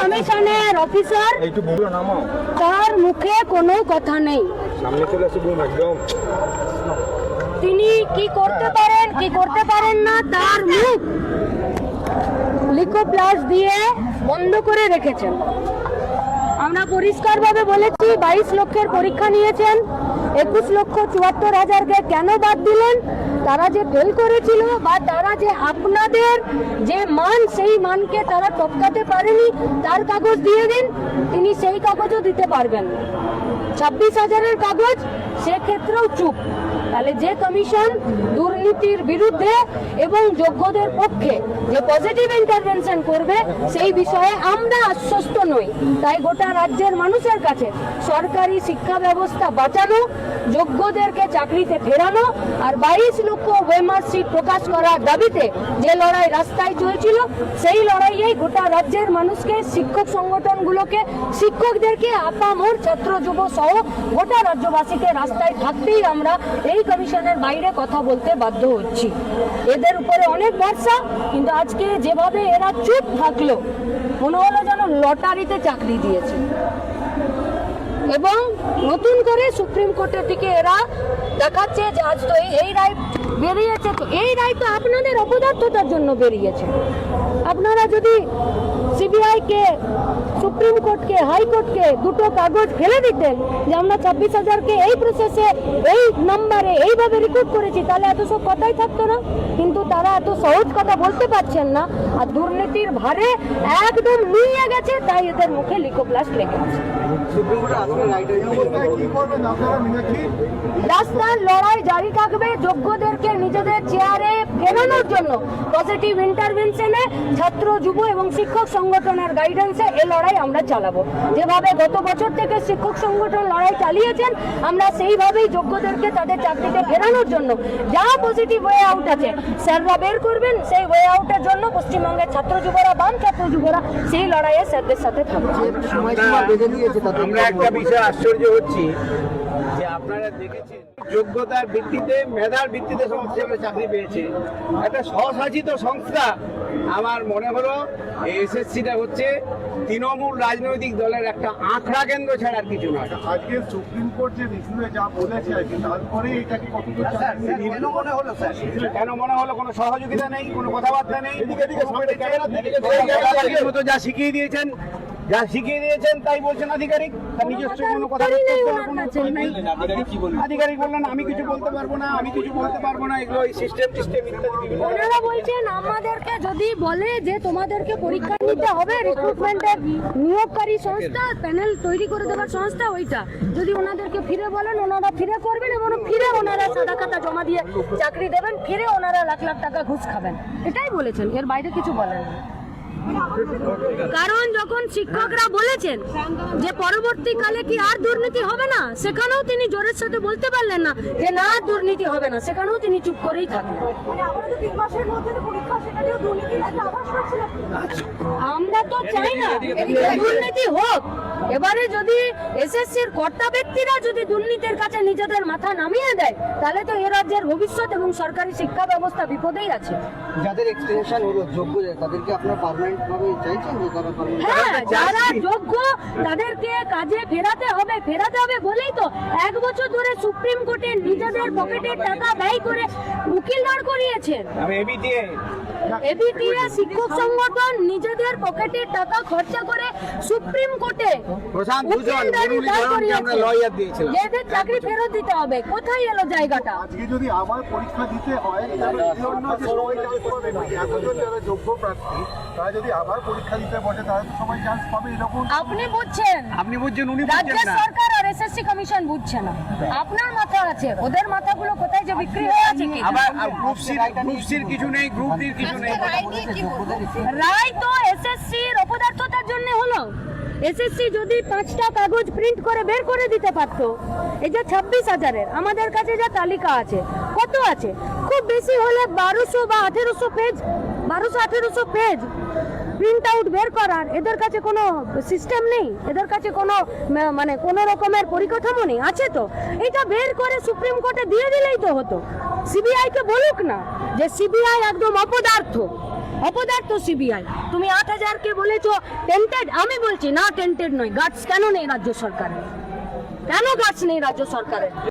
কমিশনের অফিসার তার মুখে কোনো কথা নেই। সামনে চলে আসো একদম। তিনি কি করতে পারেন কি করতে পারেন না তার মুখ লিকোপ্লাস দিয়ে বন্ধ করে রেখেছেন। আমরা পরিষ্কারভাবে বলেছি, বাইশ লক্ষের পরীক্ষা নিয়েছেন, একুশ লক্ষ চুয়াত্তর হাজারকে কেন বাদ দিলেন? তারা যে ফেল করেছিল বা তারা যে আপনাদের যে মান, সেই মানকে তারা টপকাতে পারেনি, তার কাগজ দিয়ে দিন, তিনি সেই কাগজও দিতে পারবেন ছাব্বিশ হাজারের কাগজ, সেক্ষেত্রেও চুপ। তাহলে যে কমিশন দুর্নীতির বিরুদ্ধে এবং যোগ্যদের পক্ষে যে পজিটিভ ইন্টারভেনশন করবে, সেই বিষয়ে আমরা আশ্বস্ত নই। তাই গোটা রাজ্যের মানুষের কাছে সরকারি শিক্ষা ব্যবস্থা বাঁচানো, যোগ্যদেরকে চাকরিতে ফেরানো আর বাইশ লক্ষ ওয়েমার সিট প্রকাশ করার দাবিতে যে লড়াই রাস্তায় চলছিল, সেই লড়াইয়েই গোটা রাজ্যের মানুষকে, শিক্ষক সংগঠনগুলোকে, শিক্ষকদেরকে আপামর ছাত্র যুব সহ গোটা রাজ্যবাসীকে রাস্তায় থাকতেই আমরা এই কমিশনের বাইরে কথা বলতে বাধ্য হচ্ছি। এদের উপরে অনেক ভরসা, কিন্তু আজকে যেভাবে এরা চুপ থাকল, মনে হলো যেন লটারিতে চাকরি দিয়েছে। এবং নতুন করে সুপ্রিম কোর্টের দিকে এরা দেখাচ্ছে যে আজ তো এই- রায় বেরিয়েছে তো এই রায় তো আপনাদের অপদার্থতার জন্য বেরিয়েছে। আপনারা যদি সিবিআই কে সুপ্রিম কোর্টকে হাইকোর্টকে দুটো কাগজ ফেলে দিতেন যে আমরা ছাব্বিশ হাজারকে এই প্রসেসে এই নাম্বারে এইভাবে রিক্রুট করেছি তাহলে এত সব কথাই থাকতো না। কিন্তু তারা এত সহজ কথা বলতে পারছেন না আর দুর্নীতির ভারে একদম নিয়ে গেছে তাই এদের মুখে লিকোপ্লাস্ট লেগে আছে। রাস্তার লড়াই জারি থাকবে যোগ্যদেরকে নিজেদের চেয়ারে ফেরানোর জন্য পজিটিভ ইন্টারভেনশনে ছাত্র, যুব এবং শিক্ষক সংগঠনের গাইডেন্সে এ লড়াই আমরা চালাবো। যেভাবে গত বছর থেকে শিক্ষক সংগঠন লড়াই চালিয়েছেন, আমরা সেইভাবেই যোগ্যদেরকে তাদের চাকরিতে ফেরানোর জন্য যা পজিটিভ ওয়ে আউট আছে, স্যাররা বের করবেন, সেই ওয়ে আউটের জন্য পশ্চিমবঙ্গের ছাত্র যুবরা, বাম ছাত্র যুবরা সেই লড়াইয়ে স্যারদের সাথে থাকবে। আমরা একটা বিষয় আশ্চর্য হচ্ছি। যে আপনারা দেখেছেন যোগ্যতার ভিত্তিতে মেধার ভিত্তিতে সমস্ত চাকরি পেয়েছে। একটা স্বশাসিত সংস্থা আমার মনে হলো এসএসসিটা হচ্ছে তৃণমূল রাজনৈতিক দলের একটা আখড়া কেন্দ্র ছাড়া আর কিছু নয়। আজকে সুপ্রিম কোর্ট যে রিভিউয়ে যা বলেছে আর কি তারপরে এটাকে কতদূর কেন মনে হলো স্যার? কেন মনে হলো কোনো সহযোগিতা নেই কোনো কথাবার্তা নেই? আধিকারিকের মতো যা শিখিয়ে দিয়েছেন যা শিখিয়ে দিয়েছেন তাই বলছেন আধিকারিক। তার নিজস্ব কোনো কথা। আধিকারিক বললেন আমি কিছু বলতে পারব না আমি কিছু বলতে পারব না এগুলো সিস্টেম সিস্টেম ইত্যাদি ওনারা বলছেন আমাদেরকে যদি বলে যে তোমাদেরকে পরীক্ষা নিতে হবে রিক্রুটমেন্টের নিয়োগকারী সংস্থা প্যানেল তৈরি করে দেওয়ার সংস্থা ওইটা। যদি ওনাদেরকে ফিরে বলেন ওনারা ফিরে করবেন এবং ফিরে ওনারা সাদা খাতা জমা দিয়ে চাকরি দেবেন ফিরে ওনারা লাখ লাখ টাকা ঘুষ খাবেন। এটাই বলেছেন এর বাইরে কিছু বলেন না। কারণ যখন শিক্ষকরা বলেছেন যে পরবর্তীকালে কি আর দুর্নীতি হবে না সেখানেও তিনি জোরের সাথে বলতে পারলেন না যে না আর দুর্নীতি হবে না। সেখানেও তিনি চুপ করেই থাকলেন। আমরা তো চাই না দুর্নীতি হোক। এবারে যদি এসএসসির কর্তা ব্যক্তিরা যদি দুর্নীতির কাছে নিজেদের মাথা নামিয়ে দেয় তাহলে তো এ রাজ্যের ভবিষ্যৎ এবং সরকারি শিক্ষা ব্যবস্থা বিপদেই আছে। যাদের এক্সটেনশন হলো যোগ্য তাদেরকে আপনারা পার্মানেন্ট ভাবে চাইছেন যে তারা হ্যাঁ যারা যোগ্য তাদেরকে কাজে ফেরাতে হবে ফেরাতে হবে বলেই তো এক বছর ধরে সুপ্রিম কোর্টে নিজেদের পকেটের টাকা ব্যয় করে উকিল দাঁড় করিয়েছেন। আমি এবিটিএ এবিটিএ শিক্ষক সংগঠন নিজেদের পকেটের টাকা খরচা করে সুপ্রিম কোর্টে প্রশান্ত ভূষণ দাঁড়- মুরলী আমরা লয়ার দিয়েছিলাম। এদের চাকরি ফেরত দিতে হবে। কোথায় এলো জায়গাটা? আজকে যদি আবার পরীক্ষা দিতে হয় তাহলে এই জন্য যে সবাই চান্স পাবে না এতজন যারা যোগ্য প্রার্থী তারা যদি আবার পরীক্ষা দিতে বসে তারা তো সবাই চান্স পাবে এরকম। আপনি বুঝছেন? আপনি বুঝছেন উনি রাজ্য বুঝছেন না। সরকার এসএসসি কমিশন বুঝছে না। আপনার মাথা আছে। ওদের মাথাগুলো কোথায় যে বিক্রি হয়ে আছে কি আবার গ্রুপ সি গ্রুপ সির কিছু নেই গ্রুপ ডির কিছু নেই। রায় তো এসএসসির অপদার্থতার জন্য হলো। এসএসসি যদি পাঁচটা কাগজ প্রিন্ট করে বের করে দিতে পারতো এই যে ছাব্বিশ হাজারের আমাদের কাছে যা তালিকা আছে কত আছে? খুব বেশি হলে বারোশো বা আঠেরোশো পেজ বারোশো আঠেরোশো পেজ প্রিন্ট আউট বের করার এদের কাছে কোনো সিস্টেম নেই। এদের কাছে কোনো মানে কোনো রকমের পরিকাঠামো নেই। আছে তো। এটা বের করে সুপ্রিম কোর্টে দিয়ে দিলেই তো হতো। সিবিআই কে বলুক না যে সিবিআই একদম অপদার্থ। অপদার্থ সিবিআই তুমি আট হাজারকে বলেছ টেন্টেড আমি বলছি, না টেন্টেড নয়। গাছ কেন নেই রাজ্য সরকারের? কেন গাছ নেই রাজ্য সরকারের?